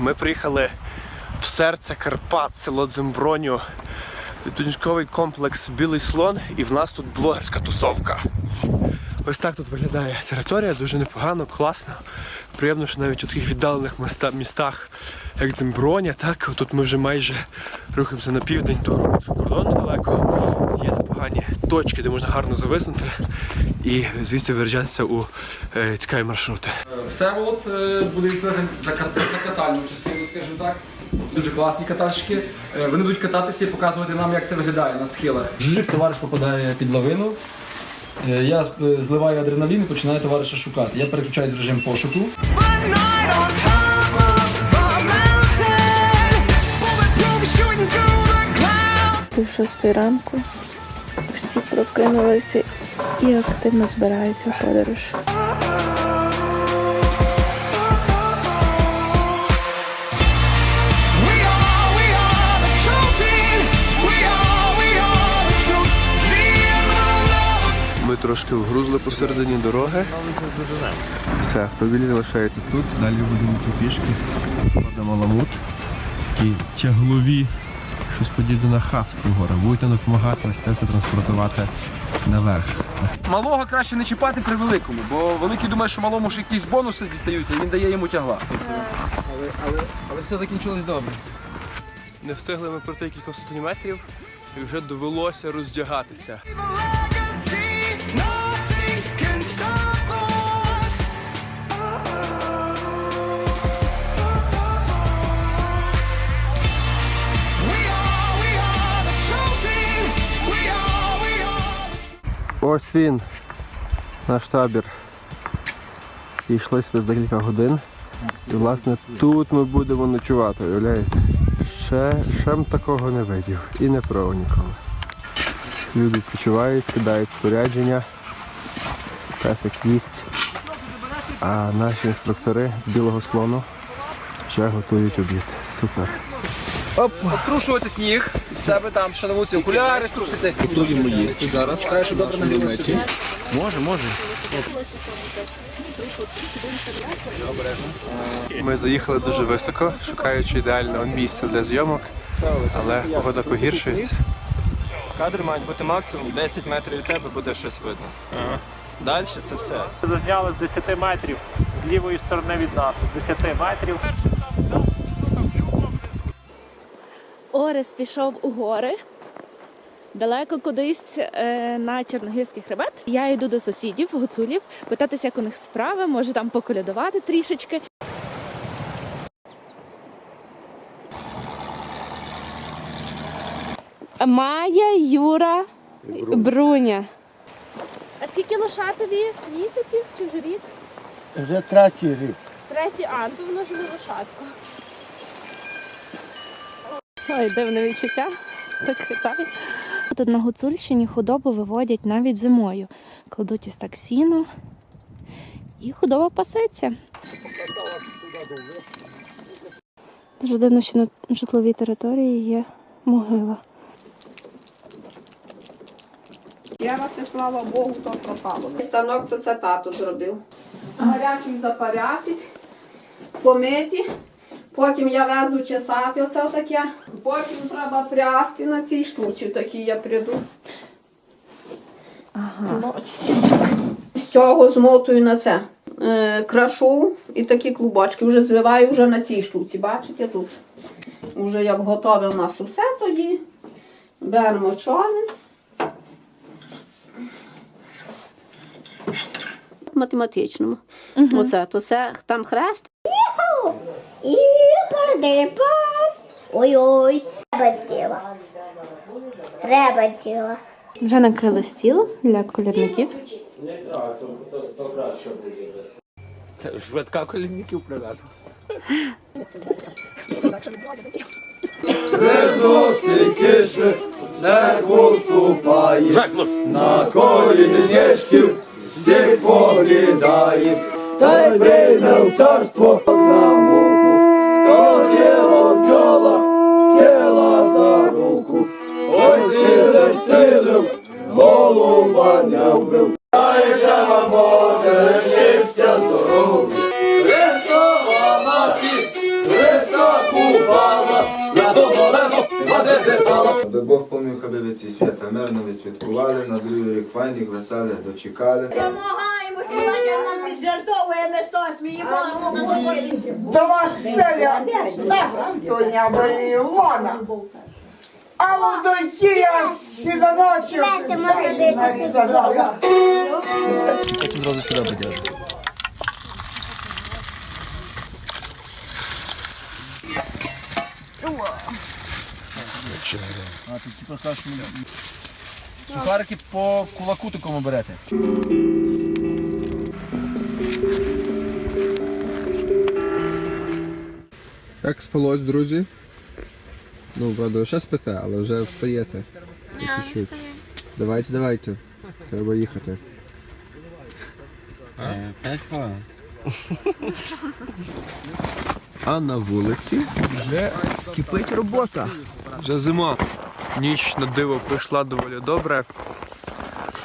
Ми приїхали в серце Карпат, село Дземброню, відпочинковий комплекс Білий слон, і в нас тут блогерська тусовка. Ось так тут виглядає територія, дуже непогано, класно. Приємно, що навіть у таких віддалених містах, як Дземброня, так, тут ми вже майже рухаємося на південь до румунського кордону далеко. Є непогані точки, де можна гарно зависнути і звідси виїжджатися у е, цікаві маршрути. Всеволод е, буде за, за катальну частину, скажімо так. Дуже класні катальщики. Е, Вони будуть кататися і показувати нам, як це виглядає на схилах. Жужик товариш попадає під лавину. Е, Я е, зливаю адреналін і починаю товариша шукати. Я переключаюсь в режим пошуку. Пів шостої ранку всі прокинулися і активно збираються в подорож. Трошки вгрузли посередині дороги. Все, автомобіль залишається тут. Далі будемо йти пішки. Ходимо ламут. Такі тяглові, щось подібне на хаски в горах. Будете допомагати ось це все транспортувати наверх. Малого краще не чіпати при великому, бо великий думає, що малому ж якісь бонуси дістаються, він дає йому тягла. Але, але, але все закінчилось добре. Не встигли ми пройти кілька сотень метрів і вже довелося роздягатися. Ось він, наш табір. І йшли сюди декілька годин. І власне тут ми будемо ночувати, уявляєте? Ще, ще м такого не видів і не пробував ніколи. Люди відпочивають, скидають спорядження, песик їсть. А наші інструктори з білого слону вже готують обід. Супер. Обтрушувати сніг з себе там, ще на вулиці, окуляри струсити. Готуємо їсти зараз. Хай, що добре нагрілося. Може, може. Ми заїхали дуже високо, шукаючи ідеального місця для зйомок, але погода погіршується. Кадри мають бути максимум 10 метрів від тебе буде щось видно. Далі це все. Зазняли з 10 метрів з лівої сторони від нас, з 10 метрів. Орес пішов у гори. Далеко кудись е, на Чорногірський хребет. Я йду до сусідів, гуцулів, питатися, як у них справи, може там поколядувати трішечки. Майя, Юра, Бруня. А скільки лошатові? Місяців чи вже рік? Вже третій рік. Третій, а, то воно ж не лошадка. Ой, дивне відчуття. Так хитає. Тут на Гуцульщині худобу виводять навіть зимою. Кладуть ось так сіно і худоба пасеться. Дуже дивно, що на житловій території є могила. Я вас і слава Богу, то пропало. Станок то це тато зробив. Гарячий запарятить, помиті. Потім я везу чесати, оце таке. Потім треба прясти на цій штуці, такі я прийду. Ага. З цього змотую на це. Е, крашу і такі клубочки вже звиваю вже на цій штуці. Бачите тут? Уже як готове у нас усе тоді. Беремо чорним. математичному. Оце, то це там хрест. І. Ой-ой. Треба сіла. Треба сіла. Вже накрили стіл для колірників. Швидка колінників привезла. На коліни всіх поглядає, та й прийме в царство на муку, голуба не вбив. Дай же вам Боже, щастя, здоров'я, Христова мати, Христа Аби Бог поміг, аби ви ці свята мирно відсвяткували, на другий рік файних, веселих дочекали. Помагаємо, Слав'я нам піджартовує, ми з того сміємося на роботі. До Василя Настоня до Івана. А Лудокія сідоночі. Леся, може бити Потім зразу сюди подяжу. А, ти типу скажеш, що Сухарики по кулаку такому берете. Як спалось, друзі? Ну, правда, ще спите, але вже встаєте. Чуть-чуть. Давайте, давайте. Треба їхати. П'ять хвилин. А на вулиці вже кипить робота. Вже зима. Ніч на диво пройшла доволі добре.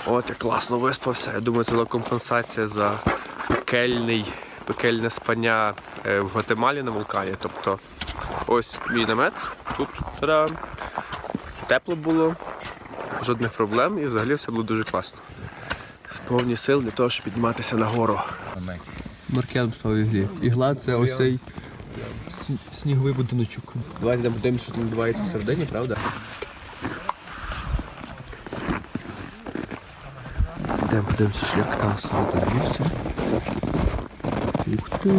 От я класно виспався. Я думаю, це була компенсація за пекельний, пекельне спання е, в Гватемалі на вулкані. Тобто ось мій намет. Тут та тепло було, жодних проблем і взагалі все було дуже класно. Повні сил для того, щоб підніматися нагору. Маркелем став іглі. Ігла це ось цей сніговий будиночок. Давайте подивимося, що там відбувається всередині, правда? Йдемо подивимося, що як там сам підвівся. Ух ти!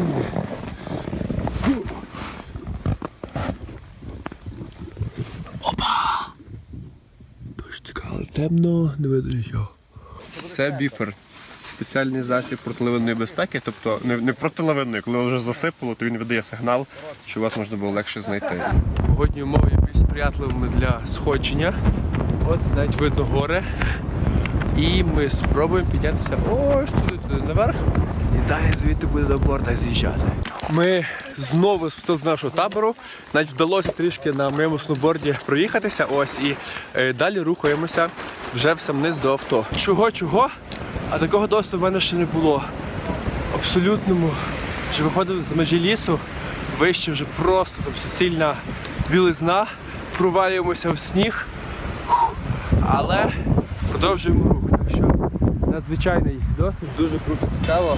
Опа! Дуже цікаво, темно, не видно нічого. Це біфер. Спеціальний засіб протиливинної безпеки, тобто не, не протилавинної, коли вже засипало, то він видає сигнал, що вас можна було легше знайти. Погодні умови є більш сприятливими для сходження. От навіть видно гори. І ми спробуємо піднятися ось туди, туди наверх. Далі звідти буде до борта з'їжджати. Ми знову з нашого табору. Навіть вдалося трішки на моєму сноуборді проїхатися. Ось і е, далі рухаємося вже в сам низ до авто. Чого, чого? А такого досвіду в мене ще не було. Абсолютному. Вже виходив з межі лісу, вище вже просто суцільна білизна, провалюємося в сніг. Але продовжуємо рух. Так що надзвичайний досвід, дуже круто, цікаво.